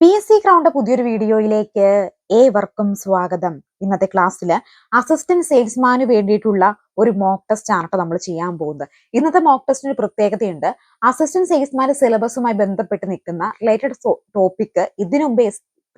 P S C crowned പുതിയൊരു വീഡിയോയിലേക്ക് ഏവർക്കും സ്വാഗതം. ഇന്നത്തെ ക്ലാസ്സിൽ അസിസ്റ്റന്റ് സെയിൽസ്മാന് വേണ്ടിയിട്ടുള്ള ഒരു മോക്ക് ടെസ്റ്റ് ആണ് നമ്മൾ ചെയ്യാൻ പോകുന്നത്. ഇന്നത്തെ മോക്ക് ടെസ്റ്റിന് ഒരു പ്രത്യേകതയുണ്ട്. അസിസ്റ്റന്റ് സെയിൽസ്മാന്റെ സിലബസുമായി ബന്ധപ്പെട്ട് നിൽക്കുന്ന റിലേറ്റഡ് ടോപ്പിക് ഇതിനു മുമ്പ്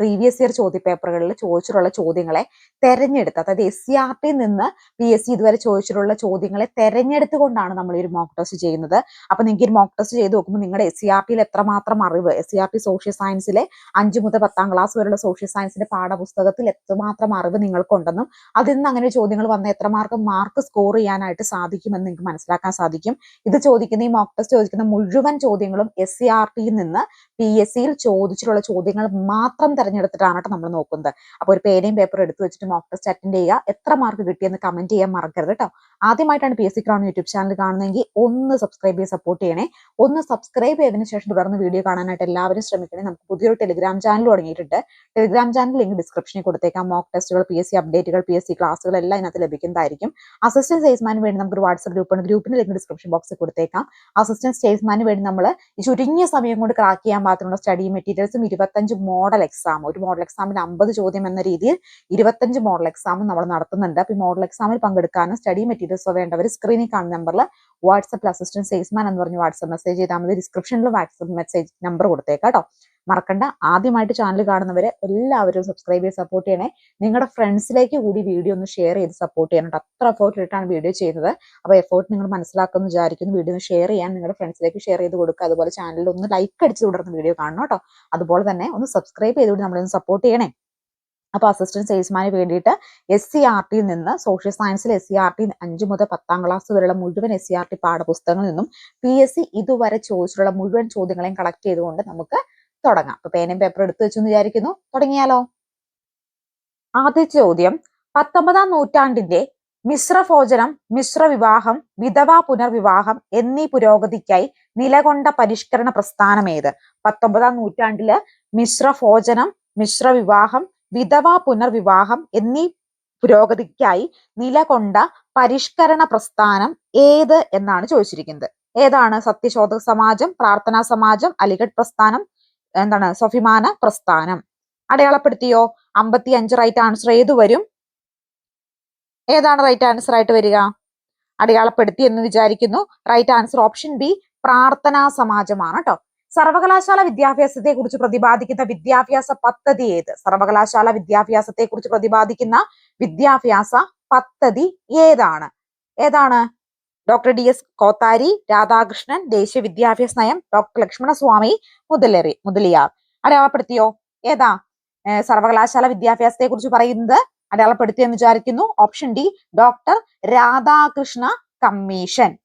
പ്രീവിയസ് ഇയർ ചോദ്യപേപ്പറുകളിൽ ചോദിച്ചിട്ടുള്ള ചോദ്യങ്ങളെ തെരഞ്ഞെടുത്ത് അതായത് എസ് സി ആർ ടി നിന്ന് പി എസ് സി ഇതുവരെ ചോദിച്ചിട്ടുള്ള ചോദ്യങ്ങളെ തെരഞ്ഞെടുത്തുകൊണ്ടാണ് നമ്മൾ ഈ ഒരു മോക്ക് ടെസ്റ്റ് ചെയ്യുന്നത്. അപ്പൊ നിങ്ങൾക്ക് ഒരു മോക്ക് ടെസ്റ്റ് ചെയ്ത് നോക്കുമ്പോൾ നിങ്ങളുടെ എസ് സി ആർ ടിയിൽ എത്രമാത്രം അറിവ് S C R T social സയൻസിലെ അഞ്ച് മുതൽ പത്താം ക്ലാസ് വരെയുള്ള സോഷ്യൽ സയൻസിന്റെ പാഠപുസ്തകത്തിൽ എത്രമാത്രം അറിവ് നിങ്ങൾക്കുണ്ടെന്നും അതിൽ നിന്ന് അങ്ങനെ ചോദ്യങ്ങൾ വന്ന എത്രമാർക്ക് മാർക്ക് സ്കോർ ചെയ്യാനായിട്ട് സാധിക്കുമെന്ന് നിങ്ങൾക്ക് മനസ്സിലാക്കാൻ സാധിക്കും. ഇത് ചോദിക്കുന്ന ഈ മോക്ക് ടെസ്റ്റ് ചോദിക്കുന്ന മുഴുവൻ ചോദ്യങ്ങളും എസ് സി ആർ ടിയിൽ നിന്ന് പി എസ് സിയിൽ ചോദിച്ചിട്ടുള്ള ചോദ്യങ്ങൾ മാത്രം തെരഞ്ഞെടുത്തിട്ടാണ് കേട്ടോ നമ്മൾ നോക്കുന്നത്. അപ്പോൾ ഒരു പേനയും പേപ്പറും എടുത്തു വെച്ചിട്ട് മോക്ക് ടെസ്റ്റ് അറ്റൻഡ് ചെയ്യുക. എത്ര മാർക്ക് കിട്ടിയെന്ന് കമന്റ് ചെയ്യാൻ മറക്കരുത് കേട്ടോ. ആദ്യമായിട്ടാണ് P S C Crown YouTube channel കാണുന്നതെങ്കിൽ ഒന്ന് സബ്സ്ക്രൈബ് ചെയ്ത് സപ്പോർട്ട് ചെയ്യണേ. ഒന്ന് സബ്സ്ക്രൈബ് ചെയ്തതിനു ശേഷം തുടർന്ന് വീഡിയോ കാണാനായിട്ട് എല്ലാവരും ശ്രമിക്കണേ. നമുക്ക് പുതിയൊരു ടെലിഗ്രാം ചാനൽ തുടങ്ങിയിട്ടുണ്ട്. ടെലിഗ്രാം ചാനൽ ലിങ്ക് ഡിസ്ക്രിപ്ഷനിൽ കൊടുത്തേക്കാം. മോക്ക് ടെസ്റ്റുകൾ പി എസ് സി അപ്ഡേറ്റുകൾ പി എസ് സി ക്ലാസ്സുകൾ എല്ലാം ഇതിനകത്ത് ലഭിക്കുന്നതായിരിക്കും. അസിസ്റ്റന്റ് സെയിൽസ്മാന് വേണ്ടി നമുക്ക് ഒരു വാട്സ്ആപ്പ് ഗ്രൂപ്പാണ് ഗ്രൂപ്പിന് ലിങ്ക് ഡിസ്ക്രിപ്ഷൻ ബോക്സിൽ കൊടുത്തേക്കാം. അസിസ്റ്റന്റ് സെയിൽസ്മാന് വേണ്ടി നമ്മൾ ചുരുങ്ങിയ സമയം കൊണ്ട് ക്രാക്ക് ചെയ്യാൻ പാകത്തിനുള്ള സ്റ്റഡി മെറ്റീരിയൽസും ഇരുപത്തഞ്ച് മോഡൽ എക്സാം ഒരു മോഡൽ എക്സാമിന് അമ്പത് ചോദ്യം എന്ന രീതിയിൽ ഇരുപത്തഞ്ച് മോഡൽ എക്സാമും നമ്മൾ നടത്തുന്നുണ്ട്. അപ്പോൾ ഈ മോഡൽ എക്സാമിൽ പങ്കെടുക്കാനും സ്റ്റഡി മെറ്റീരിയൽസ് വേണ്ടവർ സ്ക്രീനിൽ കാണുന്ന നമ്പറിൽ വാട്സപ്പിൽ അസിസ്റ്റന്റ് സെയിൽസ്മാൻ എന്ന് പറഞ്ഞ് വാട്സപ്പ് മെസ്സേജ് ചെയ്താൽ മതി. ഡിസ്ക്രിപ്ഷനിൽ വാട്സപ്പ് മെസ്സേജ് നമ്പർ കൊടുത്തേക്കാം കേട്ടോ മറക്കണ്ട. ആദ്യമായിട്ട് ചാനൽ കാണുന്നവരെ എല്ലാവരും സബ്സ്ക്രൈബ് ചെയ്ത് സപ്പോർട്ട് ചെയ്യണേ. നിങ്ങളുടെ ഫ്രണ്ട്സിലേക്ക് കൂടി വീഡിയോ ഒന്ന് ഷെയർ ചെയ്ത് സപ്പോർട്ട് ചെയ്യണം അത്ര എഫോർട്ട് ഇട്ടാണ് വീഡിയോ ചെയ്യുന്നത്. അപ്പോൾ എഫോർട്ട് നിങ്ങൾ മനസ്സിലാക്കുമെന്ന് വിചാരിക്കുന്നു. വീഡിയോ ഒന്ന് ഷെയർ ചെയ്യാൻ നിങ്ങളുടെ ഫ്രണ്ട്സിലേക്ക് ഷെയർ ചെയ്ത് കൊടുക്കുക. അതുപോലെ ചാനലിൽ ഒന്ന് ലൈക്ക് അടിച്ച് തുടർന്ന് വീഡിയോ കാണണം കേട്ടോ അതുപോലെ തന്നെ ഒന്ന് സബ്സ്ക്രൈബ് ചെയ്തുകൊണ്ട് നമ്മളൊന്ന് സപ്പോർട്ട് ചെയ്യണേ. അപ്പോൾ അസിസ്റ്റന്റ് സെയിൽസ്മാന് വേണ്ടിയിട്ട് എസ് സി ആർ ടിയിൽ നിന്ന് സോഷ്യൽ സയൻസിൽ എസ് സി ആർ ടി അഞ്ച് മുതൽ പത്താം ക്ലാസ് വരെയുള്ള മുഴുവൻ എസ് സി ആർ ടി പാഠപുസ്തകങ്ങളിൽ നിന്നും പി എസ് സി ഇതുവരെ ചോദിച്ചിട്ടുള്ള മുഴുവൻ ചോദ്യങ്ങളെയും കളക്ട് ചെയ്തുകൊണ്ട് നമുക്ക് തുടങ്ങാം. അപ്പൊ പേനയും പേപ്പറും എടുത്തു വെച്ചു എന്ന് വിചാരിക്കുന്നു. തുടങ്ങിയാലോ? ആദ്യ ചോദ്യം. പത്തൊമ്പതാം നൂറ്റാണ്ടിന്റെ മിശ്രഭോജനം മിശ്രവിവാഹം വിധവാ പുനർവിവാഹം എന്നീ പുരോഗതിക്കായി നിലകൊണ്ട പരിഷ്കരണ പ്രസ്ഥാനം ഏത്? പത്തൊമ്പതാം നൂറ്റാണ്ടിൽ മിശ്രഭോജനം മിശ്രവിവാഹം വിധവാ പുനർവിവാഹം എന്നീ പുരോഗതിക്കായി നിലകൊണ്ട പരിഷ്കരണ പ്രസ്ഥാനം ഏത് എന്നാണ് ചോദിച്ചിരിക്കുന്നത്. ഏതാണ്? സത്യശോധക സമാജം പ്രാർത്ഥനാ സമാജം അലിഗഡ് പ്രസ്ഥാനം എന്താണ് സൊഫിമാന പ്രസ്ഥാനം. അടയാളപ്പെടുത്തിയോ? അമ്പത്തി അഞ്ച് റൈറ്റ് ആൻസർ ഏത് വരും? ഏതാണ് റൈറ്റ് ആൻസർ ആയിട്ട് വരിക? അടയാളപ്പെടുത്തി എന്ന് വിചാരിക്കുന്നു. റൈറ്റ് ആൻസർ ഓപ്ഷൻ ബി പ്രാർത്ഥനാ സമാജമാണ് കേട്ടോ സർവകലാശാല വിദ്യാഭ്യാസത്തെ കുറിച്ച് പ്രതിപാദിക്കുന്ന വിദ്യാഭ്യാസ പദ്ധതി ഏത്? സർവകലാശാല വിദ്യാഭ്യാസത്തെ കുറിച്ച് പ്രതിപാദിക്കുന്ന വിദ്യാഭ്യാസ പദ്ധതി ഏതാണ്? ഏതാണ്? Doctor D S Kothari Radhakrishnan ദേശീയ വിദ്യാഭ്യാസ നയം ഡോക്ടർ ലക്ഷ്മണസ്വാമി മുതലേറി മുതലിയാർ. അടയാളപ്പെടുത്തിയോ? ഏതാ? സർവകലാശാല വിദ്യാഭ്യാസത്തെ കുറിച്ച് പറയുന്നത് അടയാളപ്പെടുത്തിയെന്ന് വിചാരിക്കുന്നു. Option D doctor Radhakrishna commission.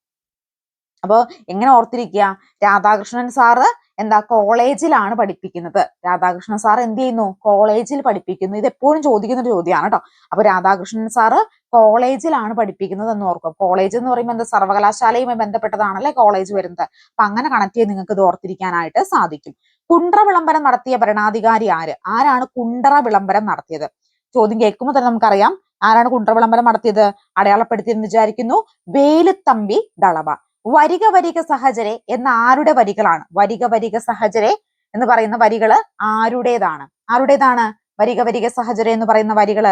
അപ്പോ എങ്ങനെ ഓർത്തിരിക്കുക? രാധാകൃഷ്ണൻ സാറ് എന്താ കോളേജിലാണ് പഠിപ്പിക്കുന്നത്. രാധാകൃഷ്ണൻ സാർ എന്ത് ചെയ്യുന്നു? കോളേജിൽ പഠിപ്പിക്കുന്നു. ഇത് എപ്പോഴും ചോദിക്കുന്ന ഒരു ചോദ്യമാണ് കേട്ടോ അപ്പൊ രാധാകൃഷ്ണൻ സാറ് കോളേജിലാണ് പഠിപ്പിക്കുന്നത് എന്ന് ഓർക്കും. കോളേജ് എന്ന് പറയുമ്പോൾ എന്താ സർവകലാശാലയുമായി ബന്ധപ്പെട്ടതാണല്ലേ കോളേജ് വരുന്നത്? അപ്പൊ അങ്ങനെ കണക്ട് ചെയ്ത് നിങ്ങൾക്ക് ഇത് ഓർത്തിരിക്കാനായിട്ട് സാധിക്കും. കുണ്ട്ര വിളംബരം നടത്തിയ ഭരണാധികാരി ആര്? ആരാണ് കുണ്ട്ര വിളംബരം നടത്തിയത്? ചോദ്യം കേൾക്കുമ്പോൾ തന്നെ നമുക്കറിയാം. ആരാണ് കുണ്ട്ര വിളംബരം നടത്തിയത്? അടയാളപ്പെടുത്തിയെന്ന് വിചാരിക്കുന്നു വേലുത്തമ്പി ദളവ. വരിക വരിക സഹചരെ എന്ന ആരുടെ വരികളാണ്? വരിക വരിക സഹചരെ എന്ന് പറയുന്ന വരികൾ ആരുടേതാണ്? ആരുടേതാണ് വരിക വരിക സഹചരെ എന്ന് പറയുന്ന വരികൾ?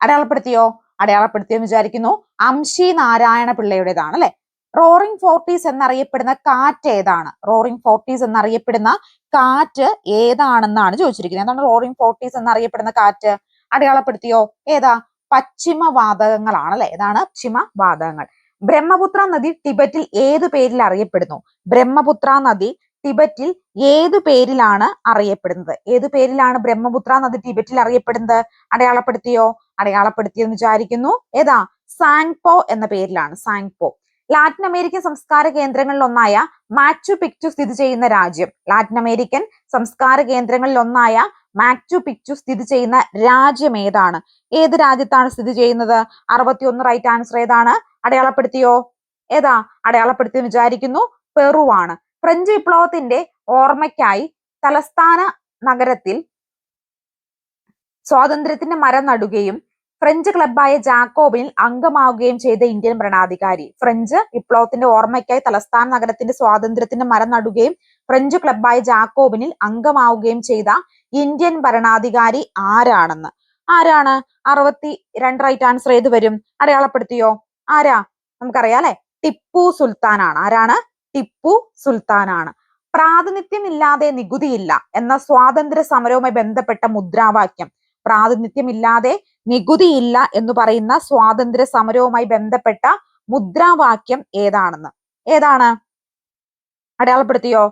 അടയാളപ്പെടുത്തിയോ? അടയാളപ്പെടുത്തിയെന്ന് വിചാരിക്കുന്നു. അംശി നാരായണ പിള്ളയുടേതാണ് അല്ലെ? റോറിംഗ് ഫോർട്ടീസ് എന്നറിയപ്പെടുന്ന കാറ്റ് ഏതാണ്? റോറിംഗ് ഫോർട്ടീസ് എന്നറിയപ്പെടുന്ന കാറ്റ് ഏതാണെന്നാണ് ചോദിച്ചിരിക്കുന്നത്. എന്താണ് റോറിംഗ് ഫോർട്ടീസ് എന്നറിയപ്പെടുന്ന കാറ്റ്? അടയാളപ്പെടുത്തിയോ? ഏതാ? പശ്ചിമവാതകങ്ങളാണ് അല്ലെ? ഏതാണ്? പശ്ചിമ വാതകങ്ങൾ ബ്രഹ്മപുത്ര നദി ടിബറ്റിൽ ഏതു പേരിൽ അറിയപ്പെടുന്നു? ബ്രഹ്മപുത്ര നദി ടിബറ്റിൽ ഏതു പേരിലാണ് അറിയപ്പെടുന്നത്? ഏതു പേരിലാണ് ബ്രഹ്മപുത്ര നദി ടിബറ്റിൽ അറിയപ്പെടുന്നത്? അടയാളപ്പെടുത്തിയോ? അടയാളപ്പെടുത്തിയെന്ന് വിചാരിക്കുന്നു. ഏതാ? സാങ്പോ എന്ന പേരിലാണ്. സാങ്പോ ലാറ്റിൻ അമേരിക്കൻ സംസ്കാര കേന്ദ്രങ്ങളിൽ ഒന്നായ മാച്ചു പിക്ചു സ്ഥിതി ചെയ്യുന്ന രാജ്യം. ലാറ്റിൻ അമേരിക്കൻ സംസ്കാര കേന്ദ്രങ്ങളിൽ ഒന്നായ മാച്ചു പിക്ചു സ്ഥിതി ചെയ്യുന്ന രാജ്യം ഏതാണ്? ഏത് രാജ്യത്താണ് സ്ഥിതി ചെയ്യുന്നത്? അറുപത്തിയൊന്ന് റൈറ്റ് ആൻസർ ഏതാണ്? അടയാളപ്പെടുത്തിയോ? ഏതാ? അടയാളപ്പെടുത്തി വിചാരിക്കുന്നു പെറുവാണ്. ഫ്രഞ്ച് വിപ്ലവത്തിന്റെ ഓർമ്മയ്ക്കായി തലസ്ഥാന നഗരത്തിൽ സ്വാതന്ത്ര്യത്തിന്റെ മരം നടുകയും ഫ്രഞ്ച് ക്ലബായ ജാക്കോബിൽ അംഗമാവുകയും ചെയ്ത ഇന്ത്യൻ ഭരണാധികാരി. ഫ്രഞ്ച് വിപ്ലവത്തിന്റെ ഓർമ്മയ്ക്കായി തലസ്ഥാന നഗരത്തിന്റെ സ്വാതന്ത്ര്യത്തിന്റെ മരം നടുകയും ഫ്രഞ്ച് ക്ലബായ ജാക്കോബിനിൽ അംഗമാവുകയും ചെയ്ത ഇന്ത്യൻ ഭരണാധികാരി ആരാണെന്ന്? ആരാണ്? അറുപത്തി രണ്ട് റൈറ്റ് ആൻസർ ഏത് വരും? അടയാളപ്പെടുത്തിയോ? ആരാ? നമുക്കറിയാം അല്ലെ? ടിപ്പു സുൽത്താനാണ്. ആരാണ്? ടിപ്പു സുൽത്താനാണ്. പ്രാതിനിധ്യമില്ലാതെ നികുതിയില്ല എന്ന സ്വാതന്ത്ര്യ സമരവുമായി ബന്ധപ്പെട്ട മുദ്രാവാക്യം. പ്രാതിനിധ്യമില്ലാതെ നികുതിയില്ല എന്ന് പറയുന്ന സ്വാതന്ത്ര്യ സമരവുമായി ബന്ധപ്പെട്ട മുദ്രാവാക്യം ഏതാണെന്ന്? ഏതാണ്? അടയാളപ്പെടുത്തിയോ?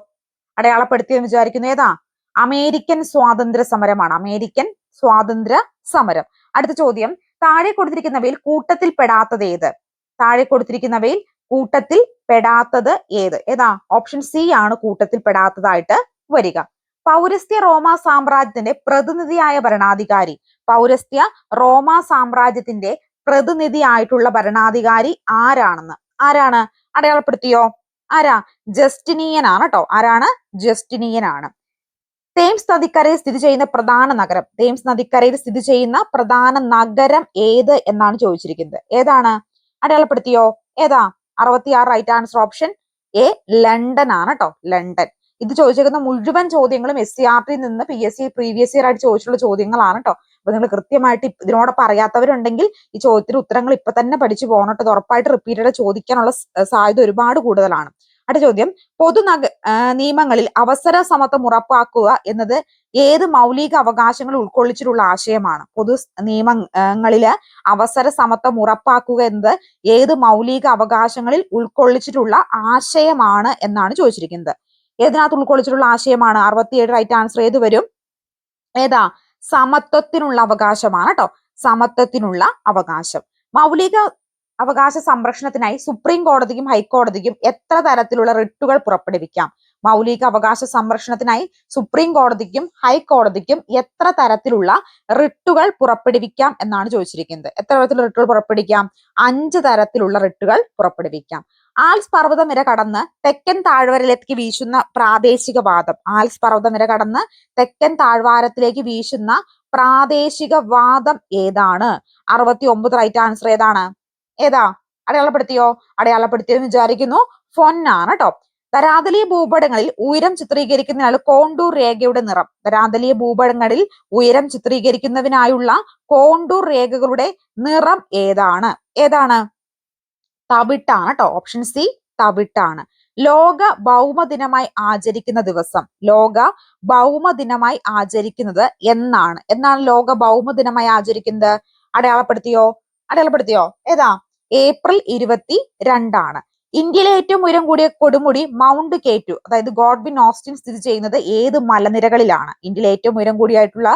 അടയാളപ്പെടുത്തിയെന്ന് വിചാരിക്കുന്നു. ഏതാ? അമേരിക്കൻ സ്വാതന്ത്ര്യ സമരമാണ് അമേരിക്കൻ സ്വാതന്ത്ര്യ സമരം അടുത്ത ചോദ്യം. താഴെ കൊടുത്തിരിക്കുന്നവയിൽ കൂട്ടത്തിൽ പെടാത്തത് ഏത്? താഴെ കൊടുത്തിരിക്കുന്നവയിൽ കൂട്ടത്തിൽ പെടാത്തത് ഏത്? ഏതാ? ഓപ്ഷൻ സി ആണ് കൂട്ടത്തിൽ പെടാത്തതായിട്ട് വരിക. പൗരസ്ത്യ റോമ സാമ്രാജ്യത്തിന്റെ പ്രതിനിധിയായ ഭരണാധികാരി. പൗരസ്ത്യ റോമ സാമ്രാജ്യത്തിന്റെ പ്രതിനിധി ആയിട്ടുള്ള ഭരണാധികാരി ആരാണെന്ന്? ആരാണ്? അടയാളപ്പെടുത്തിയോ? ആരാ? ജസ്റ്റിനിയൻ ആണ് കേട്ടോ ആരാണ്? ജസ്റ്റിനിയൻ ആണ് തേംസ് നദിക്കരയിൽ സ്ഥിതി ചെയ്യുന്ന പ്രധാന നഗരം. തേംസ് നദിക്കരയിൽ സ്ഥിതി ചെയ്യുന്ന പ്രധാന നഗരം ഏത് എന്നാണ് ചോദിച്ചിരിക്കുന്നത്. ഏതാണ്? അടയാളപ്പെടുത്തിയോ? ഏതാ? അറുപത്തിയാറ് right answer option A London ആണ് കേട്ടോ ലണ്ടൻ ഇത് ചോദിച്ചേക്കുന്ന മുഴുവൻ ചോദ്യങ്ങളും എസ് സി ആർ ടി നിന്ന് P S C previous year ആയിട്ട് ചോദിച്ചിട്ടുള്ള ചോദ്യങ്ങളാണ് കേട്ടോ അപ്പൊ നിങ്ങൾ കൃത്യമായിട്ട് ഇതിനോടൊപ്പം അറിയാത്തവരുണ്ടെങ്കിൽ ഈ ചോദ്യത്തിന് ഉത്തരങ്ങൾ ഇപ്പൊ തന്നെ പഠിച്ചു പോകണം കേട്ടോ ഉറപ്പായിട്ട് റിപ്പീറ്റഡ് ചോദിക്കാനുള്ള സാധ്യത ഒരുപാട് കൂടുതലാണ്. അടുത്ത ചോദ്യം. പൊതു നിയമങ്ങളിൽ അവസര സമത്വം ഉറപ്പാക്കുക എന്നത് ഏത് മൗലിക അവകാശങ്ങൾ ഉൾക്കൊള്ളിച്ചിട്ടുള്ള ആശയമാണ്? പൊതു നിയമങ്ങളിൽ അവസര സമത്വം ഉറപ്പാക്കുക എന്നത് ഏത് മൗലിക അവകാശങ്ങളിൽ ഉൾക്കൊള്ളിച്ചിട്ടുള്ള ആശയമാണ് എന്നാണ് ചോദിച്ചിരിക്കുന്നത്. ഏതിനകത്ത് ഉൾക്കൊള്ളിച്ചിട്ടുള്ള ആശയമാണ്? അറുപത്തിയേഴ് റൈറ്റ് ആൻസർ ഏത് വരും? ഏതാ? സമത്വത്തിനുള്ള അവകാശമാണ് കേട്ടോ സമത്വത്തിനുള്ള അവകാശം. മൗലിക അവകാശ സംരക്ഷണത്തിനായി സുപ്രീം കോടതിക്കും ഹൈക്കോടതിക്കും എത്ര തരത്തിലുള്ള റിട്ടുകൾ പുറപ്പെടുവിക്കാം? മൗലിക അവകാശ സംരക്ഷണത്തിനായി സുപ്രീം കോടതിക്കും ഹൈക്കോടതിക്കും എത്ര തരത്തിലുള്ള റിട്ടുകൾ പുറപ്പെടുവിക്കാം എന്നാണ് ചോദിച്ചിരിക്കുന്നത്. എത്ര തരത്തിലുള്ള റിട്ടുകൾ പുറപ്പെടുവിക്കാം? അഞ്ച് തരത്തിലുള്ള റിട്ടുകൾ പുറപ്പെടുവിക്കാം. ആൽസ് പർവതനിര കടന്ന് തെക്കൻ താഴ്വരയിലേക്ക് വീശുന്ന പ്രാദേശികവാദം ആൽസ് പർവതനിര കടന്ന് തെക്കൻ താഴ്വാരത്തിലേക്ക് വീശുന്ന പ്രാദേശികവാദം ഏതാണ്? അറുപത്തി ഒമ്പത് റൈറ്റ് ആൻസർ ഏതാണ്? ഏതാ? അടയാളപ്പെടുത്തിയോ? അടയാളപ്പെടുത്തിയെന്ന് വിചാരിക്കുന്നു. ഫൊന്നാണ് കേട്ടോ ധരാതലീയ ഭൂപടങ്ങളിൽ ഉയരം ചിത്രീകരിക്കുന്നതിനാണ് കോണ്ടൂർ രേഖയുടെ നിറം. ധരാതലീയ ഭൂപടങ്ങളിൽ ഉയരം ചിത്രീകരിക്കുന്നതിനായുള്ള കോണ്ടൂർ രേഖകളുടെ നിറം ഏതാണ്? ഏതാണ്? തവിട്ടാണ് കേട്ടോ ഓപ്ഷൻ സി തവിട്ടാണ്. ലോക ഭൗമ ദിനമായി ആചരിക്കുന്ന ദിവസം. ലോക ഭൗമ ദിനമായി ആചരിക്കുന്നത് എന്നാണ്. എന്നാണ് ലോക ഭൗമ ദിനമായി ആചരിക്കുന്നത്? അടയാളപ്പെടുത്തിയോ? അടയാളപ്പെടുത്തിയോ? ഏതാ? ഏപ്രിൽ ഇരുപത്തി രണ്ടാണ്. ഇന്ത്യയിലെ ഏറ്റവും ഉയരം കൂടിയ കൊടുമുടി മൗണ്ട് കേറ്റു അതായത് ഗോഡ്വിൻ ഓസ്റ്റിൻ സ്ഥിതി ചെയ്യുന്നത് ഏത് മലനിരകളിലാണ്. ഇന്ത്യയിലെ ഏറ്റവും ഉയരം കൂടിയായിട്ടുള്ള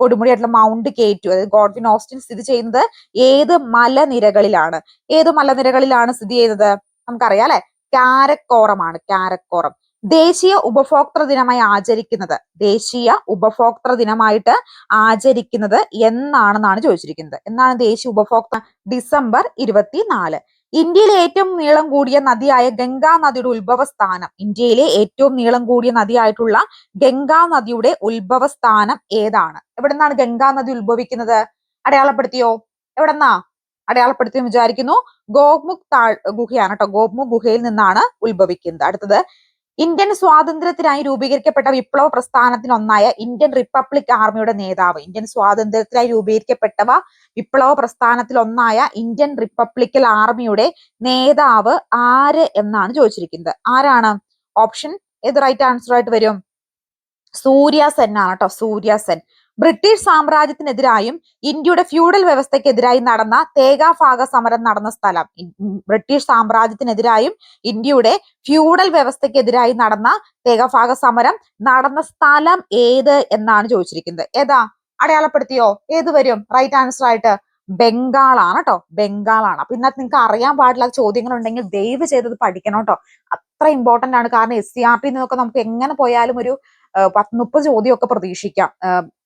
കൊടുമുടിയായിട്ടുള്ള മൗണ്ട് കേറ്റു അതായത് ഗോഡ്വിൻ ഓസ്റ്റിൻ സ്ഥിതി ചെയ്യുന്നത് ഏത് മലനിരകളിലാണ്. ഏത് മലനിരകളിലാണ് സ്ഥിതി ചെയ്യുന്നത്? നമുക്കറിയാം അല്ലെ? കാരക്കോറമാണ് കാരക്കോറം. ദേശീയ ഉപഭോക്തൃ ദിനമായി ആചരിക്കുന്നത്. ദേശീയ ഉപഭോക്തൃ ദിനമായിട്ട് ആചരിക്കുന്നത് എന്നാണെന്നാണ് ചോദിച്ചിരിക്കുന്നത്. എന്നാണ് ദേശീയ ഉപഭോക്തൃ ഡിസംബർ ഇരുപത്തിനാല്. ഇന്ത്യയിലെ ഏറ്റവും നീളം കൂടിയ നദിയായ ഗംഗാ നദിയുടെ ഉത്ഭവ സ്ഥാനം ഇന്ത്യയിലെ ഏറ്റവും നീളം കൂടിയ നദിയായിട്ടുള്ള ഗംഗാ നദിയുടെ ഉത്ഭവ സ്ഥാനം ഏതാണ്? എവിടെ നിന്നാണ് ഗംഗാ നദി ഉത്ഭവിക്കുന്നത്? അടയാളപ്പെടുത്തിയോ? എവിടെന്നാ? അടയാളപ്പെടുത്തി വിചാരിക്കുന്നു. ഗോമുഖ് താഴ് ഗുഹയാണ് കേട്ടോ. ഗോമുഖ് ഗുഹയിൽ നിന്നാണ് ഉത്ഭവിക്കുന്നത്. അടുത്തത് ഇന്ത്യൻ സ്വാതന്ത്ര്യത്തിനായി രൂപീകരിക്കപ്പെട്ട വിപ്ലവ പ്രസ്ഥാനത്തിന് ഒന്നായ ഇന്ത്യൻ റിപ്പബ്ലിക് ആർമിയുടെ നേതാവ്. ഇന്ത്യൻ സ്വാതന്ത്ര്യത്തിനായി രൂപീകരിക്കപ്പെട്ടവ വിപ്ലവ പ്രസ്ഥാനത്തിൽ ഒന്നായ ഇന്ത്യൻ റിപ്പബ്ലിക്കൽ ആർമിയുടെ നേതാവ് ആര് എന്നാണ് ചോദിച്ചിരിക്കുന്നത്. ആരാണ്? ഓപ്ഷൻ? ഏത് റൈറ്റ് ആൻസർ ആയിട്ട് വരും? സൂര്യ സെൻ ആണ് കേട്ടോ. സൂര്യ സെൻ. ബ്രിട്ടീഷ് സാമ്രാജ്യത്തിനെതിരായും ഇന്ത്യയുടെ ഫ്യൂഡൽ വ്യവസ്ഥയ്ക്കെതിരായി നടന്ന തേഗാഫാഗ സമരം നടന്ന സ്ഥലം. ബ്രിട്ടീഷ് സാമ്രാജ്യത്തിനെതിരായും ഇന്ത്യയുടെ ഫ്യൂഡൽ വ്യവസ്ഥയ്ക്കെതിരായി നടന്ന തേഗാഫാഗ സമരം നടന്ന സ്ഥലം ഏത് എന്നാണ് ചോദിച്ചിരിക്കുന്നത്. ഏതാ? അടയാളപ്പെടുത്തിയോ? ഏത് വരും? റൈറ്റ് ആൻസർ ആയിട്ട് ബംഗാളാണ് കേട്ടോ ബംഗാളാണ്. അപ്പൊ ഇന്നത്തെ നിങ്ങൾക്ക് അറിയാൻ പാടില്ല ചോദ്യങ്ങൾ ഉണ്ടെങ്കിൽ ദയവ് ചെയ്തത് പഠിക്കണം കേട്ടോ അത്ര ഇമ്പോർട്ടന്റ് ആണ്. കാരണം എസ് സി ആർ ടി നിന്നൊക്കെ നമുക്ക് എങ്ങനെ പോയാലും ഒരു പത്ത് മുപ്പത് ചോദ്യമൊക്കെ പ്രതീക്ഷിക്കാം.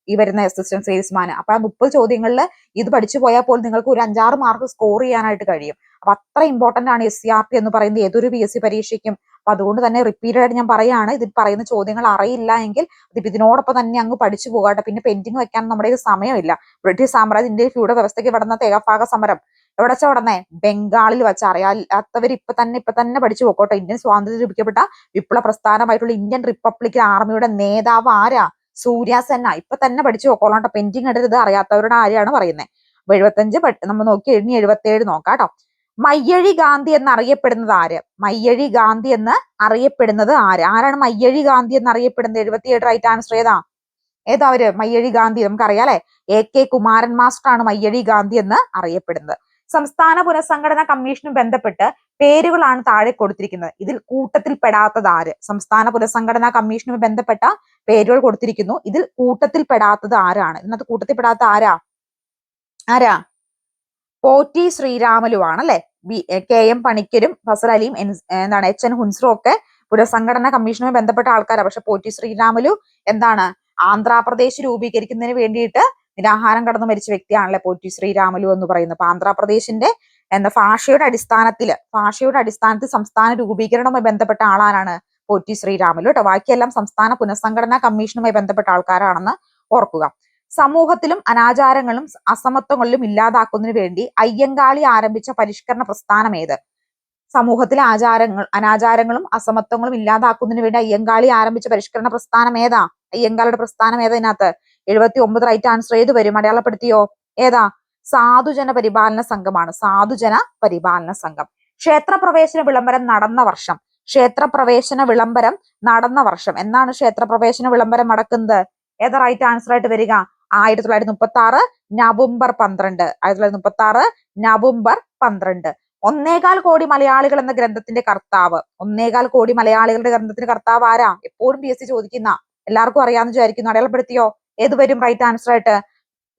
ഈ വരുന്ന അസിസ്റ്റന്റ് സെയിൽസ്മാൻ അപ്പൊ ആ മുപ്പത് ചോദ്യങ്ങളിൽ ഇത് പഠിച്ചു പോയാൽ പോലും നിങ്ങൾക്ക് ഒരു അഞ്ചാറ് മാർക്ക് സ്കോർ ചെയ്യാനായിട്ട് കഴിയും. അപ്പൊ അത്ര ഇമ്പോർട്ടന്റ് ആണ് എസ് സി ആർ എന്ന് പറയുന്നത്. ഏതൊരു പി എസ് സി പരീക്ഷയ്ക്കും. അപ്പൊ അതുകൊണ്ട് തന്നെ റിപ്പീറ്റഡ് ആയിട്ട് ഞാൻ പറയാണ്. ഇതിൽ പറയുന്ന ചോദ്യങ്ങൾ അറിയില്ല എങ്കിൽ ഇതിനോടൊപ്പം തന്നെ അങ്ങ് പഠിച്ചു പോകാട്ടെ പിന്നെ പെൻഡിങ് വെക്കാൻ നമ്മുടെ ഇത് സമയമില്ല. ബ്രിട്ടീഷ് സാമ്രാജ്യ ഇന്ത്യയിൽ ഫ്യൂഡ വ്യവസ്ഥയ്ക്ക് വിടുന്ന തേകഫാക സമരം. എവിടെ വെച്ചാ ഉടനെ ബംഗാളിൽ വെച്ച്. അറിയാത്തവർ ഇപ്പൊ തന്നെ ഇപ്പൊ തന്നെ പഠിച്ചു പോക്കോട്ടെ ഇന്ത്യൻ സ്വാതന്ത്ര്യം ലഭിക്കപ്പെട്ട വിപ്ലവ പ്രസ്ഥാനമായിട്ടുള്ള ഇന്ത്യൻ റിപ്പബ്ലിക് ആർമിയുടെ നേതാവ് ആരാ? സൂര്യ സെന്ന ഇപ്പൊ തന്നെ പഠിച്ചു നോക്കോളാം പെൻഡിങ് എടുത്തത് അറിയാത്തവരുടെ ആരെയാണ് പറയുന്നത്. അപ്പൊ എഴുപത്തഞ്ച് നമ്മൾ നോക്കി എഴുതി എഴുപത്തി ഏഴ് നോക്കാം കേട്ടോ മയ്യഴി ഗാന്ധി എന്ന് അറിയപ്പെടുന്നത് ആര്? മയ്യഴി ഗാന്ധി എന്ന് അറിയപ്പെടുന്നത് ആര്? ആരാണ് മയ്യഴി ഗാന്ധി എന്ന് അറിയപ്പെടുന്നത് എഴുപത്തിയേഴ് റൈറ്റ് ആൻസർ ഏതാ? ഏതാ അവർ? മയ്യഴി ഗാന്ധി നമുക്കറിയാം അല്ലെ? എ കെ കുമാരൻ മാസ്റ്റർ ആണ് മയ്യഴി ഗാന്ധി എന്ന് അറിയപ്പെടുന്നത്. സംസ്ഥാന പുനഃസംഘടനാ കമ്മീഷനും ബന്ധപ്പെട്ട് പേരുകളാണ് താഴെ കൊടുത്തിരിക്കുന്നത്. ഇതിൽ കൂട്ടത്തിൽ പെടാത്തത് ആര് സംസ്ഥാന പുനഃസംഘടനാ കമ്മീഷനുമായി ബന്ധപ്പെട്ട പേരുകൾ കൊടുത്തിരിക്കുന്നു. ഇതിൽ കൂട്ടത്തിൽ പെടാത്തത് ആരാണ്? ഇതിനകത്ത് കൂട്ടത്തിൽ പെടാത്ത ആരാ? ആരാ? പോറ്റി ശ്രീരാമലു ആണ് അല്ലെ? ബി കെ എം പണിക്കരും ഫസൽ അലിയും എന്താണ് എച്ച് എൻ ഹുൻസറും ഒക്കെ പുനഃസംഘടനാ കമ്മീഷനുമായി ബന്ധപ്പെട്ട ആൾക്കാരാണ് പക്ഷെ പോറ്റി ശ്രീരാമലു എന്താണ് ആന്ധ്രാപ്രദേശ് രൂപീകരിക്കുന്നതിന് വേണ്ടിയിട്ട് നിരാഹാരം കടന്നു മരിച്ച വ്യക്തിയാണല്ലേ പോറ്റി ശ്രീരാമലു എന്ന് പറയുന്നത്. അപ്പൊ ആന്ധ്രാപ്രദേശിന്റെ എന്താ ഭാഷയുടെ അടിസ്ഥാനത്തിൽ ഭാഷയുടെ അടിസ്ഥാനത്തിൽ സംസ്ഥാന രൂപീകരണവുമായി ബന്ധപ്പെട്ട ആളാരാണ് പോറ്റി ശ്രീരാമലു കേട്ടോ. ബാക്കിയെല്ലാം സംസ്ഥാന പുനഃസംഘടനാ കമ്മീഷനുമായി ബന്ധപ്പെട്ട ആൾക്കാരാണെന്ന് ഓർക്കുക. സമൂഹത്തിലും അനാചാരങ്ങളും അസമത്വങ്ങളിലും ഇല്ലാതാക്കുന്നതിന് വേണ്ടി അയ്യങ്കാളി ആരംഭിച്ച പരിഷ്കരണ പ്രസ്ഥാനം ഏത്? സമൂഹത്തിലെ ആചാരങ്ങൾ അനാചാരങ്ങളും അസമത്വങ്ങളും ഇല്ലാതാക്കുന്നതിന് വേണ്ടി അയ്യങ്കാളി ആരംഭിച്ച പരിഷ്കരണ പ്രസ്ഥാനം ഏതാ? അയ്യങ്കാളിയുടെ പ്രസ്ഥാനം ഏതാ ഇതിനകത്ത്? എഴുപത്തി ഒമ്പത് റൈറ്റ് ആൻസർ ഏത് വരും? അടയാളപ്പെടുത്തിയോ? ഏതാ? സാധുജന പരിപാലന സംഘമാണ്. സാധുജന പരിപാലന സംഘം. ക്ഷേത്രപ്രവേശന വിളംബരം നടന്ന വർഷം. ക്ഷേത്രപ്രവേശന വിളംബരം നടന്ന വർഷം. എന്നാണ് ക്ഷേത്രപ്രവേശന വിളംബരം നടക്കുന്നത്? ഏതാ റൈറ്റ് ആൻസർ ആയിട്ട് വരിക? ആയിരത്തി തൊള്ളായിരത്തി മുപ്പത്തി ആറ് നവംബർ പന്ത്രണ്ട്. ആയിരത്തി തൊള്ളായിരത്തി മുപ്പത്തി ആറ് നവംബർ പന്ത്രണ്ട്. ഒന്നേകാൽ കോടി മലയാളികൾ എന്ന ഗ്രന്ഥത്തിന്റെ കർത്താവ്. ഒന്നേകാൽ കോടി മലയാളികളുടെ ഗ്രന്ഥത്തിന്റെ കർത്താവ് ആരാ? എപ്പോഴും പി എസ് സി ചോദിക്കുന്ന എല്ലാവർക്കും അറിയാമെന്ന് വിചാരിക്കുന്നു. അടയാളപ്പെടുത്തിയോ? ഏത് വരും റൈറ്റ് ആൻസർ ആയിട്ട്?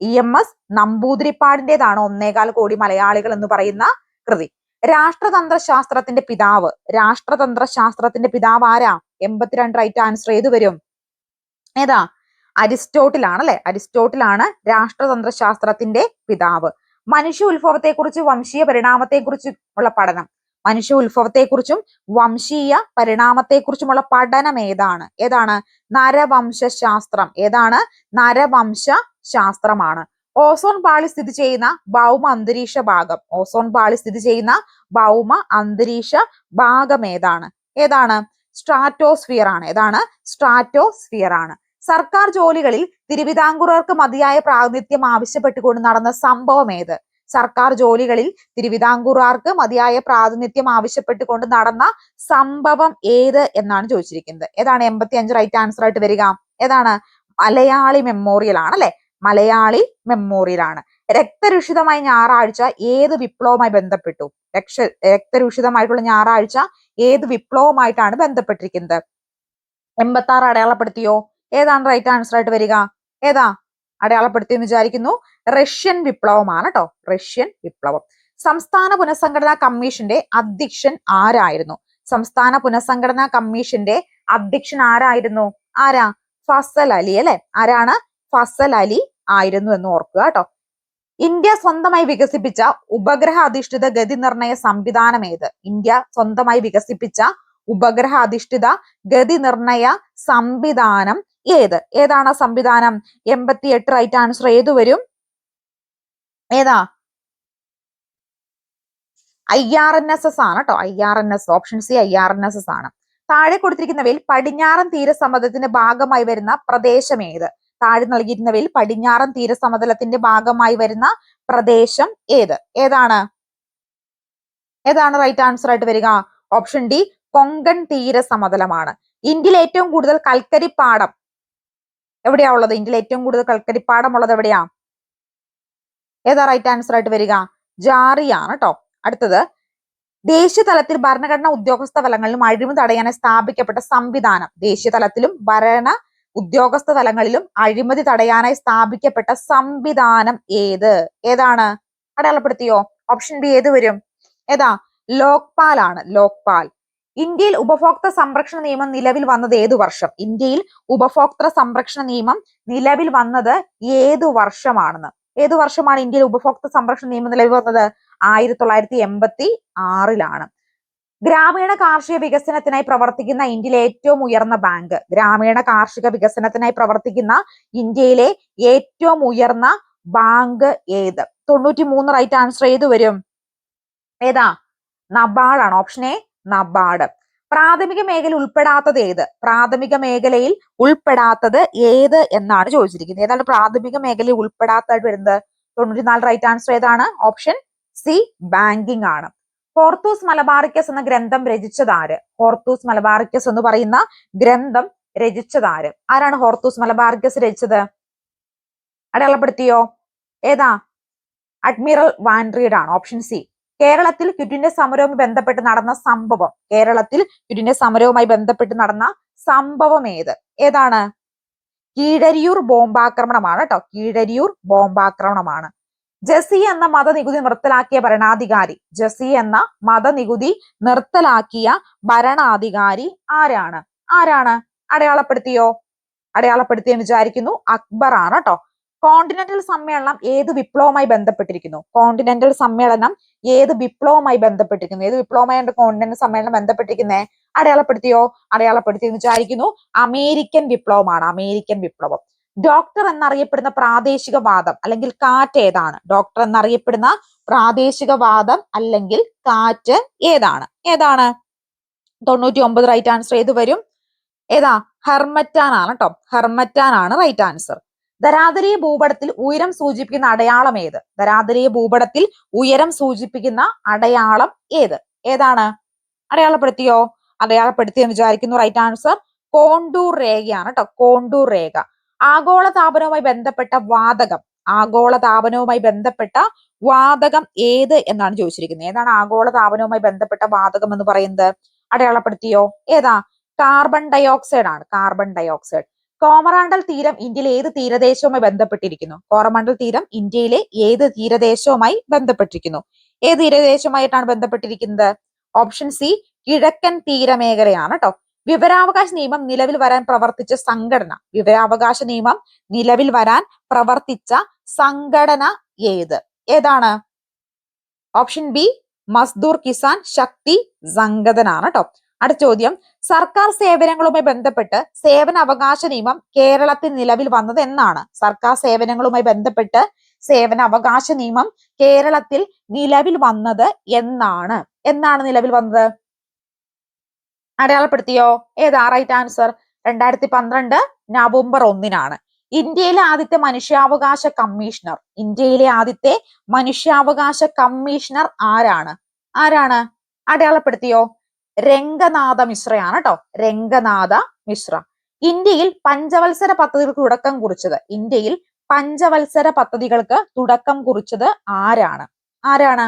ഇ എം എസ് നമ്പൂതിരിപ്പാടിന്റേതാണ് ഒന്നേകാൽ കോടി മലയാളികൾ എന്ന് പറയുന്ന കൃതി. രാഷ്ട്രതന്ത്ര ശാസ്ത്രത്തിന്റെ പിതാവ്. രാഷ്ട്രതന്ത്ര ശാസ്ത്രത്തിന്റെ പിതാവ് ആരാ? എൺപത്തിരണ്ട് റൈറ്റ് ആൻസർ ഏത് വരും? ഏതാ? അരിസ്റ്റോട്ടിലാണ് അല്ലെ അരിസ്റ്റോട്ടിലാണ് രാഷ്ട്രതന്ത്ര ശാസ്ത്രത്തിന്റെ പിതാവ്. മനുഷ്യ ഉത്ഭവത്തെക്കുറിച്ച് വംശീയ പരിണാമത്തെക്കുറിച്ച് ഉള്ള പഠനം. മനുഷ്യ ഉത്ഭവത്തെക്കുറിച്ചും വംശീയ പരിണാമത്തെക്കുറിച്ചുമുള്ള പഠനം ഏതാണ്? ഏതാണ്? നരവംശ ശാസ്ത്രം ഏതാണ്? നരവംശ ശാസ്ത്രമാണ് ഓസോൺ പാളി സ്ഥിതി ചെയ്യുന്ന ഭൗമ അന്തരീക്ഷ ഭാഗം. ഓസോൺ പാളി സ്ഥിതി ചെയ്യുന്ന ഭൗമ അന്തരീക്ഷ ഭാഗം ഏതാണ്? ഏതാണ്? സ്ട്രാറ്റോസ്ഫിയർ ആണ് ഏതാണ്? സ്ട്രാറ്റോസ്ഫിയർ ആണ് സർക്കാർ ജോലികളിൽ തിരുവിതാംകൂറുകാർക്ക് മതിയായ പ്രാതിനിധ്യം ആവശ്യപ്പെട്ടുകൊണ്ട് നടന്ന സംഭവം ഏത്? സർക്കാർ ജോലികളിൽ തിരുവിതാംകൂറുകാർക്ക് മതിയായ പ്രാതിനിധ്യം ആവശ്യപ്പെട്ടുകൊണ്ട് നടന്ന സംഭവം ഏത് എന്നാണ് ചോദിച്ചിരിക്കുന്നത്. ഏതാണ് എൺപത്തി അഞ്ച് റൈറ്റ് ആൻസർ ആയിട്ട് വരിക? ഏതാണ്? മലയാളി മെമ്മോറിയൽ ആണ് അല്ലെ? മലയാളി മെമ്മോറിയൽ ആണ്. രക്തരൂഷിതമായ ഞായറാഴ്ച ഏത് വിപ്ലവവുമായി ബന്ധപ്പെട്ടു? രക്ഷ രക്തരൂഷിതമായിട്ടുള്ള ഞായറാഴ്ച ഏത് വിപ്ലവവുമായിട്ടാണ് ബന്ധപ്പെട്ടിരിക്കുന്നത്? എൺപത്തി ആറ് അടയാളപ്പെടുത്തിയോ? ഏതാണ് റൈറ്റ് ആൻസർ ആയിട്ട് വരിക? ഏതാ? അടയാളപ്പെടുത്തിയെന്ന് വിചാരിക്കുന്നു. റഷ്യൻ വിപ്ലവമാണ് കേട്ടോ റഷ്യൻ വിപ്ലവം. സംസ്ഥാന പുനഃസംഘടനാ കമ്മീഷന്റെ അധ്യക്ഷൻ ആരായിരുന്നു? സംസ്ഥാന പുനഃസംഘടനാ കമ്മീഷന്റെ അധ്യക്ഷൻ ആരായിരുന്നു? ആരാ? ഫസൽ അലി അല്ലെ? ആരാണ്? ഫസൽ അലി ആയിരുന്നു എന്ന് ഓർക്കുക കേട്ടോ ഇന്ത്യ സ്വന്തമായി വികസിപ്പിച്ച ഉപഗ്രഹ അധിഷ്ഠിത ഗതി നിർണയ സംവിധാനം ഏത്? ഇന്ത്യ സ്വന്തമായി വികസിപ്പിച്ച ഉപഗ്രഹ അധിഷ്ഠിത ഗതി നിർണയ സംവിധാനം ഏത്? ഏതാണ് ആ സംവിധാനം? എൺപത്തി എട്ട് റൈറ്റ് ആൻസർ ഏത് വരും? ഏതാ? I R N S S ആണ് കേട്ടോ I R N S option C I R N S S ആണ്. താഴെ കൊടുത്തിരിക്കുന്നവയിൽ പടിഞ്ഞാറൻ തീരസമതലത്തിന്റെ ഭാഗമായി വരുന്ന പ്രദേശം ഏത്? താഴെ നൽകിയിരുന്നവയിൽ പടിഞ്ഞാറൻ തീരസമതലത്തിന്റെ ഭാഗമായി വരുന്ന പ്രദേശം ഏത്? ഏതാണ്? ഏതാണ് റൈറ്റ് ആൻസർ ആയിട്ട് വരിക? ഓപ്ഷൻ ഡി കൊങ്കൺ തീരസമതലമാണ്. ഇന്ത്യയിൽ ഏറ്റവും കൂടുതൽ കൽക്കരിപ്പാടം എവിടെയാ ഉള്ളത്? ഇന്ത്യയിൽ ഏറ്റവും കൂടുതൽ കൽക്കരിപ്പാടം ഉള്ളത് എവിടെയാ? ഏതാ റൈറ്റ് ആൻസർ ആയിട്ട് വരിക? ജാറിയാണ് കേട്ടോ അടുത്തത് ദേശീയ തലത്തിൽ ഭരണഘടനാ ഉദ്യോഗസ്ഥ തലങ്ങളിലും അഴിമതി തടയാനായി സ്ഥാപിക്കപ്പെട്ട സംവിധാനം. ദേശീയ തലത്തിലും ഭരണ ഉദ്യോഗസ്ഥ തലങ്ങളിലും അഴിമതി തടയാനായി സ്ഥാപിക്കപ്പെട്ട സംവിധാനം ഏത്? ഏതാണ്? അടയാളപ്പെടുത്തിയോ? ഓപ്ഷൻ ബി ഏത് വരും? ഏതാ? ലോക്പാൽ ആണ് ലോക്പാൽ. ഇന്ത്യയിൽ ഉപഭോക്തൃ സംരക്ഷണ നിയമം നിലവിൽ വന്നത് ഏതു വർഷം? ഇന്ത്യയിൽ ഉപഭോക്തൃ സംരക്ഷണ നിയമം നിലവിൽ വന്നത് ഏതു വർഷമാണെന്ന്? ഏതു വർഷമാണ് ഇന്ത്യയിൽ ഉപഭോക്തൃ സംരക്ഷണ നിയമം നിലവിൽ വന്നത്? ആയിരത്തി തൊള്ളായിരത്തി എൺപത്തി ആറിലാണ് ഗ്രാമീണ കാർഷിക വികസനത്തിനായി പ്രവർത്തിക്കുന്ന ഇന്ത്യയിലെ ഏറ്റവും ഉയർന്ന ബാങ്ക്. ഗ്രാമീണ കാർഷിക വികസനത്തിനായി പ്രവർത്തിക്കുന്ന ഇന്ത്യയിലെ ഏറ്റവും ഉയർന്ന ബാങ്ക് ഏത്? തൊണ്ണൂറ്റി മൂന്ന് റൈറ്റ് ആൻസർ ഏത് വരും? ഏതാ? നബാഡാണ് ഓപ്ഷൻ എ നബാർഡ്. പ്രാഥമിക മേഖല ഉൾപ്പെടാത്തത് ഏത്? പ്രാഥമിക മേഖലയിൽ ഉൾപ്പെടാത്തത് ഏത് എന്നാണ് ചോദിച്ചിരിക്കുന്നത്. ഏതാണ് പ്രാഥമിക മേഖലയിൽ ഉൾപ്പെടാത്തതായിട്ട് വരുന്നത്? തൊണ്ണൂറ്റിനാല് റൈറ്റ് ആൻസർ ഏതാണ്? ഓപ്ഷൻ സി ബാങ്കിങ് ആണ്. ഹോർത്തൂസ് മലബാറിക്കസ് എന്ന ഗ്രന്ഥം രചിച്ചതാര് ഹോർത്തൂസ് മലബാറിക്കസ് എന്ന് പറയുന്ന ഗ്രന്ഥം രചിച്ചതാര് ആരാണ് ഹോർത്തൂസ് മലബാറിക്കസ് രചിച്ചത്? അടയാളപ്പെടുത്തിയോ? ഏതാ? അഡ്മിറൽ വാൻഡ്രീഡ് ആണ് ഓപ്ഷൻ സി കേരളത്തിൽ ക്വിറ്റിന്റെ സമരവുമായി ബന്ധപ്പെട്ട് നടന്ന സംഭവം. കേരളത്തിൽ ക്വിറ്റിന്റെ സമരവുമായി ബന്ധപ്പെട്ട് നടന്ന സംഭവം ഏത്? ഏതാണ്? കീഴരിയൂർ ബോംബാക്രമണമാണ് കേട്ടോ കീഴരിയൂർ ബോംബാക്രമണമാണ്. ജസി എന്ന മതനികുതി നിർത്തലാക്കിയ ഭരണാധികാരി ജസി എന്ന മതനികുതി നിർത്തലാക്കിയ ഭരണാധികാരി ആരാണ്? ആരാണ്? അടയാളപ്പെടുത്തിയോ? അടയാളപ്പെടുത്തിയെന്ന് വിചാരിക്കുന്നു അക്ബർ ആണ് കേട്ടോ കോണ്ടിനെന്റൽ സമ്മേളനം ഏത് വിപ്ലവവുമായി ബന്ധപ്പെട്ടിരിക്കുന്നു? കോണ്ടിനെന്റൽ സമ്മേളനം ഏത് വിപ്ലവവുമായി ബന്ധപ്പെട്ടിരിക്കുന്നു? ഏത് വിപ്ലവമായിട്ട് കോണ്ടിനെ സമ്മേളനം ബന്ധപ്പെട്ടിരിക്കുന്നേ? അടയാളപ്പെടുത്തിയോ? അടയാളപ്പെടുത്തിയെന്ന് വിചാരിക്കുന്നു. അമേരിക്കൻ വിപ്ലവമാണ്. അമേരിക്കൻ വിപ്ലവം. ഡോക്ടർ എന്നറിയപ്പെടുന്ന പ്രാദേശികവാദം അല്ലെങ്കിൽ കാറ്റ് ഏതാണ്? ഡോക്ടർ എന്നറിയപ്പെടുന്ന പ്രാദേശികവാദം അല്ലെങ്കിൽ കാറ്റ് ഏതാണ്? ഏതാണ്? തൊണ്ണൂറ്റി ഒമ്പത് റൈറ്റ് ആൻസർ ഏത് വരും? ഏതാ? ഹെർമറ്റാൻ ആണ് കേട്ടോ. ഹെർമറ്റാൻ ആണ് റൈറ്റ് ആൻസർ ധരാതരീയ ഭൂപടത്തിൽ ഉയരം സൂചിപ്പിക്കുന്ന അടയാളം ഏത്? ദരാദരീയ ഭൂപടത്തിൽ ഉയരം സൂചിപ്പിക്കുന്ന അടയാളം ഏത്? ഏതാണ്? അടയാളപ്പെടുത്തിയോ? അടയാളപ്പെടുത്തി എന്ന് വിചാരിക്കുന്നു. റൈറ്റ് ആൻസർ കോണ്ടൂർ രേഖയാണ് കേട്ടോ കോണ്ടൂർ രേഖ. ആഗോള താപനവുമായി ബന്ധപ്പെട്ട വാതകം. ആഗോള താപനവുമായി ബന്ധപ്പെട്ട വാതകം ഏത് എന്നാണ് ചോദിച്ചിരിക്കുന്നത്. ഏതാണ് ആഗോള താപനവുമായി ബന്ധപ്പെട്ട വാതകം എന്ന് പറയുന്നത്? അടയാളപ്പെടുത്തിയോ? ഏതാ? കാർബൺ ഡയോക്സൈഡ് ആണ്. കാർബൺ ഡയോക്സൈഡ് കോമറാണ്ടൽ തീരം ഇന്ത്യയിലെ ഏത് തീരദേശവുമായി ബന്ധപ്പെട്ടിരിക്കുന്നു? കോറമണ്ടൽ തീരം ഇന്ത്യയിലെ ഏത് തീരദേശവുമായി ബന്ധപ്പെട്ടിരിക്കുന്നു? ഏത് തീരദേശവുമായിട്ടാണ് ബന്ധപ്പെട്ടിരിക്കുന്നത്? ഓപ്ഷൻ സി കിഴക്കൻ തീരമേഖലയാണ് കേട്ടോ വിവരാവകാശ നിയമം നിലവിൽ വരാൻ പ്രവർത്തിച്ച സംഘടന. വിവരാവകാശ നിയമം നിലവിൽ വരാൻ പ്രവർത്തിച്ച സംഘടന ഏത്? ഏതാണ്? ഓപ്ഷൻ ബി മസ്ദൂർ കിസാൻ ശക്തി സംഘടനാണ് കേട്ടോ അടുത്ത ചോദ്യം. സർക്കാർ സേവനങ്ങളുമായി ബന്ധപ്പെട്ട് സേവന അവകാശ നിയമം കേരളത്തിൽ നിലവിൽ വന്നത് എന്നാണ്. സർക്കാർ സേവനങ്ങളുമായി ബന്ധപ്പെട്ട് സേവന അവകാശ നിയമം കേരളത്തിൽ നിലവിൽ വന്നത് എന്നാണ്. എന്നാണ് നിലവിൽ വന്നത്? അടയാളപ്പെടുത്തിയോ? ഏതാ? റൈറ്റ് ആൻസർ രണ്ടായിരത്തി പന്ത്രണ്ട് നവംബർ ഒന്നിനാണ്. ഇന്ത്യയിലെ ആദ്യത്തെ മനുഷ്യാവകാശ കമ്മീഷണർ. ഇന്ത്യയിലെ ആദ്യത്തെ മനുഷ്യാവകാശ കമ്മീഷണർ ആരാണ്? ആരാണ്? അടയാളപ്പെടുത്തിയോ? രംഗനാഥ മിശ്രയാണ് കേട്ടോ രംഗനാഥ മിശ്ര ഇന്ത്യയിൽ പഞ്ചവത്സര പദ്ധതികൾക്ക് തുടക്കം കുറിച്ചത് ഇന്ത്യയിൽ പഞ്ചവത്സര പദ്ധതികൾക്ക് തുടക്കം കുറിച്ചത് ആരാണ്? ആരാണ്?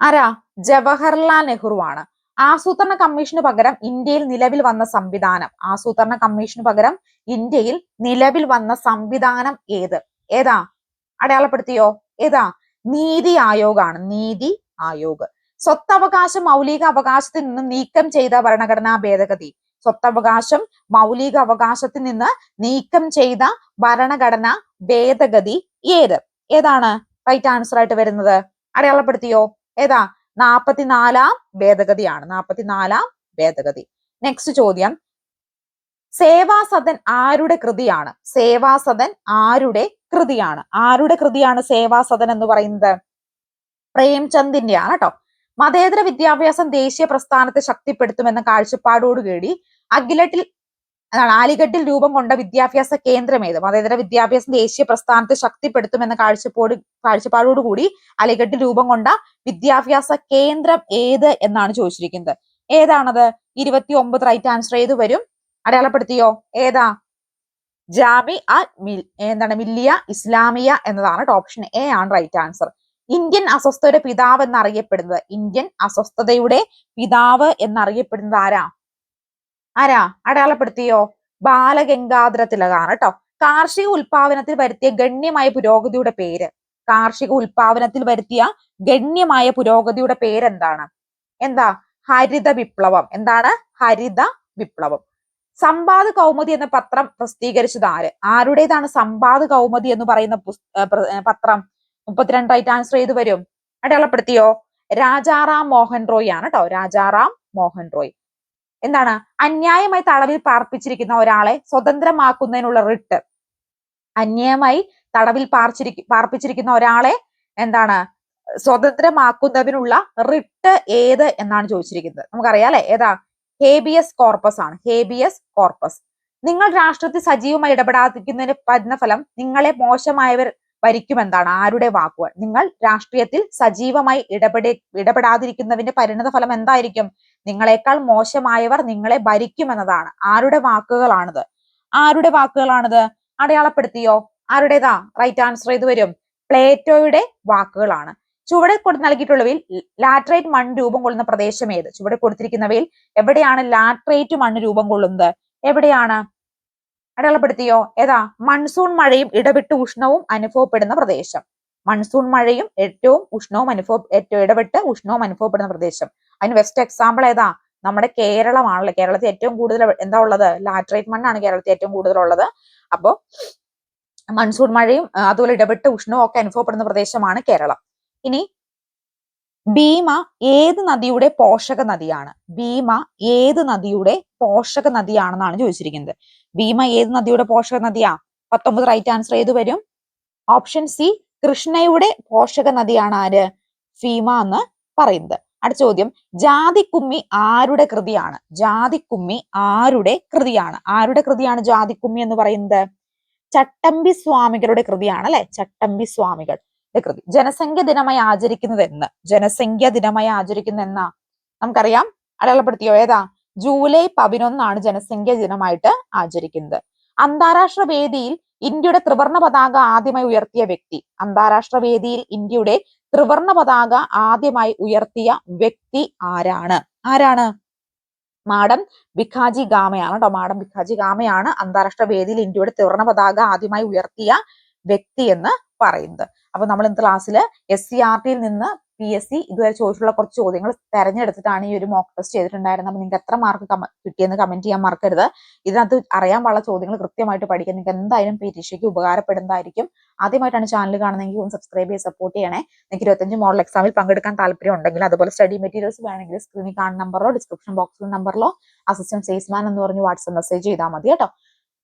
ആരാ? ജവഹർലാൽ നെഹ്റു ആണ് ആസൂത്രണ കമ്മീഷന് പകരം ഇന്ത്യയിൽ നിലവിൽ വന്ന സംവിധാനം. ആസൂത്രണ കമ്മീഷന് പകരം ഇന്ത്യയിൽ നിലവിൽ വന്ന സംവിധാനം ഏത്? ഏതാ? അടയാളപ്പെടുത്തിയോ? ഏതാ? നീതി ആയോഗാണ്. നീതി ആയോഗ്. സ്വത്തവകാശം മൗലിക അവകാശത്തിൽ നിന്ന് നീക്കം ചെയ്ത ഭരണഘടനാ ഭേദഗതി. സ്വത്തവകാശം മൗലിക അവകാശത്തിൽ നിന്ന് നീക്കം ചെയ്ത ഭരണഘടന ഭേദഗതി ഏത്? ഏതാണ് റൈറ്റ് ആൻസർ ആയിട്ട് വരുന്നത്? അടയാളപ്പെടുത്തിയോ? ഏതാ? നാപ്പത്തിനാലാം ഭേദഗതിയാണ്. നാപ്പത്തിനാലാം ഭേദഗതി. നെക്സ്റ്റ് ചോദ്യം. സേവാസദൻ ആരുടെ കൃതിയാണ്? സേവാസദൻ ആരുടെ കൃതിയാണ്? ആരുടെ കൃതിയാണ് സേവാസദൻ എന്ന് പറയുന്നത്? പ്രേംചന്ദിന്റെ ആണ് കേട്ടോ. മതേതര വിദ്യാഭ്യാസം ദേശീയ പ്രസ്ഥാനത്തെ ശക്തിപ്പെടുത്തുമെന്ന കാഴ്ചപ്പാടോടുകൂടി അഖിലട്ടിൽ അതാണ് ആലിഗഡിൽ രൂപം കൊണ്ട വിദ്യാഭ്യാസ കേന്ദ്രം ഏത് മതേതര വിദ്യാഭ്യാസം ദേശീയ പ്രസ്ഥാനത്തെ ശക്തിപ്പെടുത്തുമെന്ന കാഴ്ചപ്പാട് കാഴ്ചപ്പാടോടുകൂടി അലിഗഡിൽ രൂപം കൊണ്ട വിദ്യാഭ്യാസ കേന്ദ്രം ഏത് എന്നാണ് ചോദിച്ചിരിക്കുന്നത്. ഏതാണത്? ഇരുപത്തി ഒമ്പത് റൈറ്റ് ആൻസർ ഏത് വരും? അടയാളപ്പെടുത്തിയോ? ഏതാ? ജാമി അ എന്താണ് മില്ലിയ ഇസ്ലാമിയ എന്നതാണ് ഓപ്ഷൻ എ ആണ് റൈറ്റ് ആൻസർ. ഇന്ത്യൻ അസ്വസ്ഥയുടെ പിതാവ് എന്നറിയപ്പെടുന്നത്. ഇന്ത്യൻ അസ്വസ്ഥതയുടെ പിതാവ് എന്നറിയപ്പെടുന്നത് ആരാ? ആരാ? അടയാളപ്പെടുത്തിയോ? ബാലഗംഗാധര തിലകാണ് കേട്ടോ. കാർഷിക ഉൽപാദനത്തിൽ വരുത്തിയ ഗണ്യമായ പുരോഗതിയുടെ പേര്. കാർഷിക ഉൽപാദനത്തിൽ വരുത്തിയ ഗണ്യമായ പുരോഗതിയുടെ പേരെന്താണ്? എന്താ? ഹരിത വിപ്ലവം. എന്താണ്? ഹരിത വിപ്ലവം. സമ്പാദ് കൗമുദി എന്ന പത്രം പ്രസിദ്ധീകരിച്ചത് ആര്? ആരുടേതാണ് സമ്പാദ് കൗമുദി എന്ന് പറയുന്ന പത്രം? മുപ്പത്തിരണ്ട് റൈറ്റ് ആൻസർ ചെയ്ത് വരും? അടയാളപ്പെടുത്തിയോ? രാജാറാം മോഹൻ റോയ് ആണ് കേട്ടോ രാജാറാം മോഹൻ റോയ്. എന്താണ്? അന്യായമായി തടവിൽ പാർപ്പിച്ചിരിക്കുന്ന ഒരാളെ സ്വതന്ത്രമാക്കുന്നതിനുള്ള റിട്ട്. അന്യായമായി തടവിൽ പാർച്ചിരിക്ക പാർപ്പിച്ചിരിക്കുന്ന ഒരാളെ എന്താണ്? സ്വതന്ത്രമാക്കുന്നതിനുള്ള റിട്ട് ഏത് എന്നാണ് ചോദിച്ചിരിക്കുന്നത്. നമുക്കറിയാം അല്ലെ? ഏതാ? ഹേബിയസ് കോർപ്പസ് ആണ്. Habeas corpus. നിങ്ങൾ രാഷ്ട്രത്തിൽ സജീവമായി ഇടപെടാതിരിക്കുന്നതിന് പറ്റുന്ന ഫലം നിങ്ങളെ മോശമായവർ ഭരിക്കുമെന്താണ് ആരുടെ വാക്കുകൾ? നിങ്ങൾ രാഷ്ട്രീയത്തിൽ സജീവമായി ഇടപെട ഇടപെടാതിരിക്കുന്നതിന്റെ പരിണത ഫലം എന്തായിരിക്കും? നിങ്ങളെക്കാൾ മോശമായവർ നിങ്ങളെ ഭരിക്കുമെന്നതാണ്. ആരുടെ വാക്കുകളാണിത്? ആരുടെ വാക്കുകളാണിത്? അടയാളപ്പെടുത്തിയോ? ആരുടേതാ? റൈറ്റ് ആൻസർ ഇത് വരും. പ്ലേറ്റോയുടെ വാക്കുകളാണ്. ചുവടെ കൊടുത്ത് നൽകിയിട്ടുള്ളവയിൽ ലാറ്ററേറ്റ് മണ്ണ് രൂപം കൊള്ളുന്ന പ്രദേശം ഏത്? ചുവടെ കൊടുത്തിരിക്കുന്നവയിൽ എവിടെയാണ് ലാറ്ററേറ്റ് മണ്ണ് രൂപം കൊള്ളുന്നത്? എവിടെയാണ്? അടയാളപ്പെടുത്തിയോ? ഏതാ? മൺസൂൺ മഴയും ഇടവിട്ട് ഉഷ്ണവും അനുഭവപ്പെടുന്ന പ്രദേശം. മൺസൂൺ മഴയും ഏറ്റവും ഉഷ്ണവും അനുഭവ ഏറ്റവും ഇടവിട്ട് ഉഷ്ണവും അനുഭവപ്പെടുന്ന പ്രദേശം. അതിന് ബെസ്റ്റ് എക്സാമ്പിൾ ഏതാ? നമ്മുടെ കേരളമാണല്ലോ. കേരളത്തിൽ ഏറ്റവും കൂടുതൽ എന്താ ഉള്ളത്? ലാറ്ററേറ്റ് മണ്ണാണ് കേരളത്തിൽ ഏറ്റവും കൂടുതൽ ഉള്ളത്. അപ്പോ മൺസൂൺ മഴയും അതുപോലെ ഇടവിട്ട് ഉഷ്ണവും ഒക്കെ അനുഭവപ്പെടുന്ന പ്രദേശമാണ് കേരളം. ഇനി ഭീമ ഏത് നദിയുടെ പോഷക നദിയാണ്? ഭീമ ഏത് നദിയുടെ പോഷക നദിയാണെന്നാണ് ചോദിച്ചിരിക്കുന്നത്. ഭീമ ഏത് നദിയുടെ പോഷക നദിയാ? പത്തൊമ്പത് റൈറ്റ് ആൻസർ ഏത് വരും? ഓപ്ഷൻ സി കൃഷ്ണയുടെ പോഷക നദിയാണ് ആര്? ഭീമ എന്ന് പറയുന്നത്. അടുത്ത ചോദ്യം ജാതിക്കുമ്മി ആരുടെ കൃതിയാണ്? ജാതിക്കുമ്മി ആരുടെ കൃതിയാണ്? ആരുടെ കൃതിയാണ് ജാതിക്കുമ്മി എന്ന് പറയുന്നത്? ചട്ടമ്പി സ്വാമികളുടെ കൃതിയാണ് അല്ലെ? ചട്ടമ്പി സ്വാമികൾ കൃതി. ജനസംഖ്യ ദിനമായി ആചരിക്കുന്നത് എന്ന്. ജനസംഖ്യ ദിനമായി ആചരിക്കുന്ന എന്നാ? നമുക്കറിയാം. അടയാളപ്പെടുത്തിയോ? ഏതാ? ജൂലൈ പതിനൊന്നാണ് ജനസംഖ്യ ദിനമായിട്ട് ആചരിക്കുന്നത്. അന്താരാഷ്ട്ര വേദിയിൽ ഇന്ത്യയുടെ ത്രിവർണ പതാക ആദ്യമായി ഉയർത്തിയ വ്യക്തി. അന്താരാഷ്ട്ര വേദിയിൽ ഇന്ത്യയുടെ ത്രിവർണ പതാക ആദ്യമായി ഉയർത്തിയ വ്യക്തി ആരാണ്? ആരാണ്? മാഡം ഭിഖാജി ഗാമയാണ് കേട്ടോ. മാഡം ഭിഖാജി ഗാമയാണ് അന്താരാഷ്ട്ര വേദിയിൽ ഇന്ത്യയുടെ ത്രിവർണ പതാക ആദ്യമായി ഉയർത്തിയ വ്യക്തി എന്ന് പറയുന്നത്. അപ്പൊ നമ്മൾ ഇന്ന് ക്ലാസ്സിൽ എസ് സി ആർ ടിയിൽ നിന്ന് പി എസ് സി ഇതുവരെ ചോദിച്ചിട്ടുള്ള കുറച്ച് ചോദ്യങ്ങൾ തെരഞ്ഞെടുത്തിട്ടാണ് ഈ ഒരു മോക്ക് ടെസ്റ്റ് ചെയ്തിട്ടുണ്ടായിരുന്നത്. അപ്പൊ നിങ്ങൾക്ക് എത്ര മാർക്ക് കിട്ടിയെന്ന് കമന്റ് ചെയ്യാൻ മറക്കരുത്. ഇതിനകത്ത് അറിയാൻ പാടുള്ള ചോദ്യങ്ങൾ കൃത്യമായിട്ട് പഠിക്കാൻ. നിങ്ങൾക്ക് എന്തായാലും പരീക്ഷയ്ക്ക് ഉപകാരപ്പെടുന്നതായിരിക്കും. ആദ്യമായിട്ടാണ് ചാനൽ കാണുന്നതെങ്കിൽ ഒന്ന് സബ്സ്ക്രൈബ് ചെയ്ത് സപ്പോർട്ട് ചെയ്യണേ. നിങ്ങൾക്ക് ഇരുപത്തഞ്ച് മോഡൽ എക്സാമിൽ പങ്കെടുക്കാൻ താല്പര്യം ഉണ്ടെങ്കിൽ അതുപോലെ സ്റ്റഡി മെറ്റീരിയൽസ് വേണമെങ്കിൽ സ്ക്രീനിൽ കാണുന്ന നമ്പറിലോ ഡിസ്ക്രിപ്ഷൻ ബോക്സിൽ നമ്പറിലോ അസിസ്റ്റന്റ് സെയിൽസ്മാൻ എന്ന് പറഞ്ഞ് വാട്സ്ആപ്പ് മെസ്സേജ് ചെയ്താൽ മതി കേട്ടോ.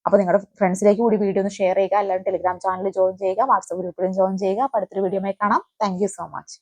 അപ്പൊ നിങ്ങളുടെ ഫ്രണ്ട്സിലേക്ക് കൂടി വീഡിയോ ഒന്ന് ഷെയർ ചെയ്യുക എല്ലാവരും ടെലിഗ്രാം ചാനൽ ജോയിൻ ചെയ്യുക വാട്സ്ആപ്പ് ഗ്രൂപ്പിലും ജോയിൻ ചെയ്യുക. അപ്പൊ അടുത്തൊരു വീഡിയോ കാണാം. Thank so much